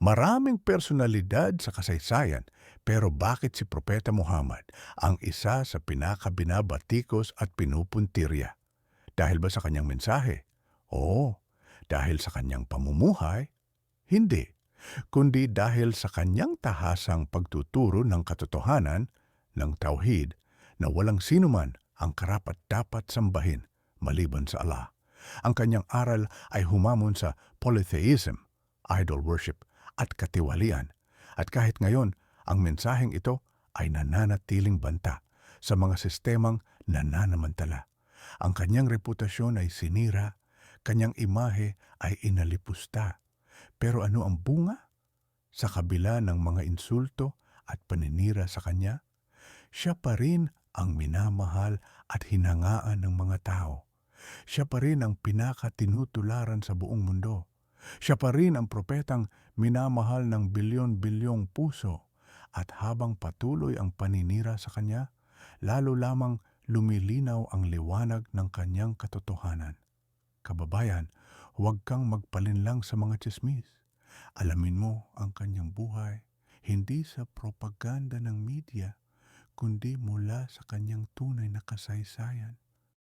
Maraming personalidad sa kasaysayan, pero bakit si Propeta Muhammad ang isa sa pinakabinabatikos at pinupuntirya? Dahil ba sa kanyang mensahe? Oo. Dahil sa kanyang pamumuhay? Hindi. Kundi dahil sa kanyang tahasang pagtuturo ng katotohanan ng tauhid na walang sinuman ang karapat-dapat sambahin maliban sa Allah. Ang kanyang aral ay humamon sa polytheism, idol worship, at katiwalian. At kahit ngayon, ang mensaheng ito ay nananatiling banta sa mga sistemang nananamantala. Ang kanyang reputasyon ay sinira, kanyang imahe ay inalipusta. Pero ano ang bunga? Sa kabila ng mga insulto at paninira sa kanya, siya pa rin ang minamahal at hinangaan ng mga tao. Siya pa rin ang pinakatinutularan sa buong mundo. Siya pa rin ang propetang minamahal ng bilyon-bilyong puso. At habang patuloy ang paninira sa kanya, lalo lamang lumilinaw ang liwanag ng kanyang katotohanan. Kababayan, huwag kang magpalinlang sa mga chismis. Alamin mo ang kanyang buhay, hindi sa propaganda ng media, kundi mula sa kanyang tunay na kasaysayan.